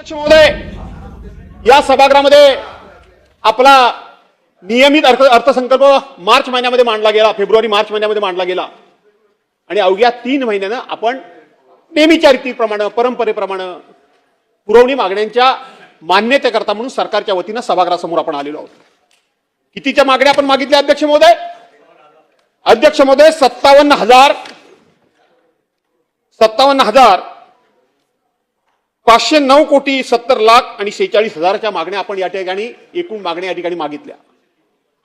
अध्यक्ष महोदय या सभागृहामध्ये आपला नियमित अर्थ अर्थसंकल्प मार्च महिन्यामध्ये मांडला गेला फेब्रुवारी मार्च महिन्यामध्ये मांडला गेला. आणि अवघ्या तीन महिन्यानं आपण नेहमीच्या रीतीप्रमाणे परंपरेप्रमाणे पुरवणी मागण्यांच्या मान्यतेकरता म्हणून सरकारच्या वतीनं सभागृहासमोर आपण आलेलो आहोत. कितीच्या मागण्या आपण मागितल्या अध्यक्ष महोदय? अध्यक्ष महोदय सत्तावन्न हजार सत्तावन्न हजार पाचशे नऊ कोटी सत्तर लाख आणि शेहेचाळीस हजाराच्या मागण्या आपण या ठिकाणी एकूण मागण्या या ठिकाणी मागितल्या.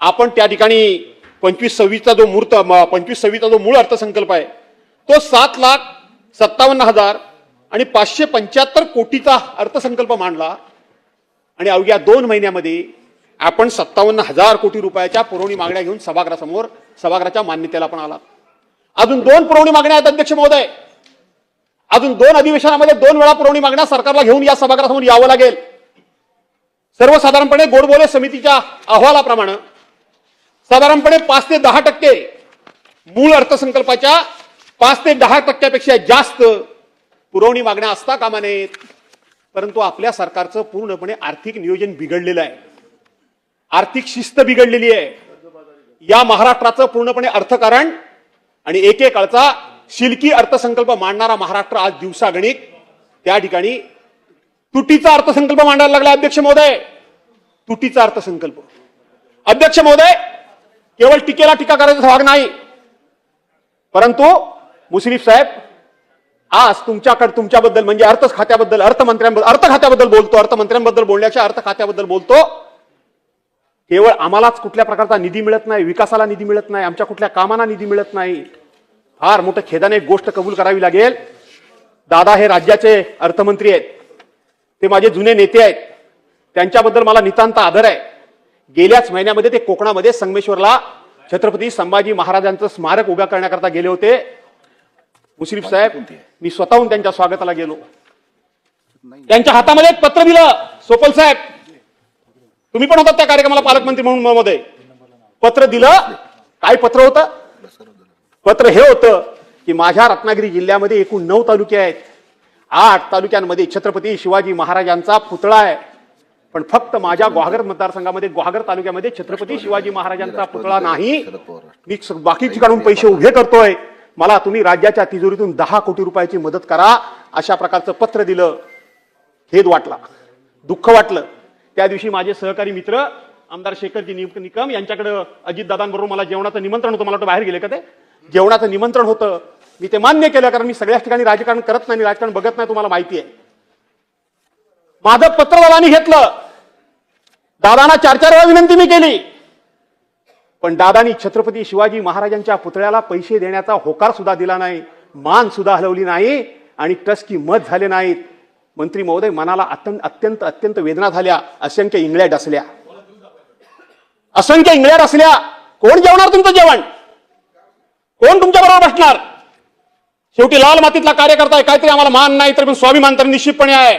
आपण त्या ठिकाणी पंचवीस सव्वीसचा जो मूर्त पंचवीस सव्वीसचा जो मूळ अर्थसंकल्प आहे तो सात लाख सत्तावन्न हजार आणि पाचशे पंच्याहत्तर कोटीचा अर्थसंकल्प मांडला. आणि अवघ्या दोन महिन्यामध्ये आपण सत्तावन्न हजार कोटी रुपयाच्या पुरवणी मागण्या घेऊन सभागृहासमोर सभागृहाच्या मान्यतेला पण आला अजून दोन पुरवणी मागण्या आहेत अध्यक्ष महोदय. अजून दोन अधिवेशनामध्ये दोन वेळा पुरवणी मागण्या सरकारला घेऊन या सभागृहासमोर यावं लागेल. सर्वसाधारणपणे गोडबोले समितीच्या अहवालाप्रमाणे साधारणपणे पाच ते दहा टक्के मूळ अर्थसंकल्पाच्या पाच ते दहा टक्क्यापेक्षा जास्त पुरवणी मागण्या असता कामा नयेत. परंतु आपल्या सरकारचं पूर्णपणे आर्थिक नियोजन बिघडलेलं आहे. आर्थिक शिस्त बिघडलेली आहे. या महाराष्ट्राचं पूर्णपणे अर्थकारण आणि एकेकाळचा शिल्की अर्थसंकल्प मांडणारा महाराष्ट्र आज दिवसागणिक त्या ठिकाणी तुटीचा अर्थसंकल्प मांडायला लागला अध्यक्ष महोदय. तुटीचा अर्थसंकल्प. अध्यक्ष महोदय केवळ टीकेला टीका करायचा भाग नाही. परंतु मुश्रीफ साहेब आज तुमच्याकडे तुमच्याबद्दल म्हणजे अर्थ खात्याबद्दल अर्थमंत्र्यांबद्दल अर्थ खात्याबद्दल बोलतो अर्थमंत्र्यांबद्दल बोलण्याच्या अर्थ खात्याबद्दल बोलतो. केवळ आम्हालाच कुठल्या प्रकारचा निधी मिळत नाही विकासाला निधी मिळत नाही आमच्या कुठल्या कामांना निधी मिळत नाही. फार मोठं खेदाने एक गोष्ट कबूल करावी लागेल. दादा हे राज्याचे अर्थमंत्री आहेत. ते माझे जुने नेते आहेत. त्यांच्याबद्दल मला नितांत आदर आहे. गेल्याच महिन्यामध्ये ते कोकणामध्ये संगमेश्वरला छत्रपती संभाजी महाराजांचं स्मारक उभ्या करण्याकरता गेले होते. मुश्रीफ साहेब मी स्वतःहून त्यांच्या स्वागताला गेलो. त्यांच्या हातामध्ये एक पत्र दिलं. सोपल साहेब तुम्ही पण होतात त्या कार्यक्रमाला पालकमंत्री म्हणून मध्ये. पत्र दिलं. काय पत्र होतं? पत्र हे होतं की माझ्या रत्नागिरी जिल्ह्यामध्ये एकूण नऊ तालुके आहेत. आठ तालुक्यांमध्ये छत्रपती शिवाजी महाराजांचा पुतळा आहे. पण फक्त माझ्या ग्वागर मतदारसंघामध्ये ग्वागर तालुक्यामध्ये छत्रपती शिवाजी महाराजांचा पुतळा नाही. मी बाकी ठिकाणून पैसे उभे करतोय. मला तुम्ही राज्याच्या तिजोरीतून दहा कोटी रुपयाची मदत करा अशा प्रकारचं पत्र दिलं. खेद वाटला. दुःख वाटलं. त्या दिवशी माझे सहकारी मित्र आमदार शेखरजी निकम यांच्याकडे अजितदादांबरोबर मला जेवणाचं निमंत्रण होतं मला वाटतं बाहेर गेले का ते? जेवणाचं निमंत्रण होतं. मी ते मान्य केलं कारण मी सगळ्याच ठिकाणी राजकारण करत नाही राजकारण बघत नाही तुम्हाला माहिती आहे. माझं पत्र दादानी घेतलं. दादांना चार चार वेळा विनंती मी केली. पण दादानी छत्रपती शिवाजी महाराजांच्या पुतळ्याला पैसे देण्याचा होकार सुद्धा दिला नाही मान सुद्धा हलवली नाही आणि टस्की मत झाले नाहीत. मंत्री महोदय मनाला अत्यंत अत्यंत अत्यंत वेदना झाल्या. असंख्य इंगळ्या डसल्या. असंख्य इंगळ्या डसल्या. कोण जेवणार तुमचं जेवण? कोण तुमच्या बरोबर बसणार? शेवटी लाल मातीतला कार्यकर्ता आहे काहीतरी आम्हाला मान नाही तर पण स्वाभिमान तर निश्चितपणे आहे.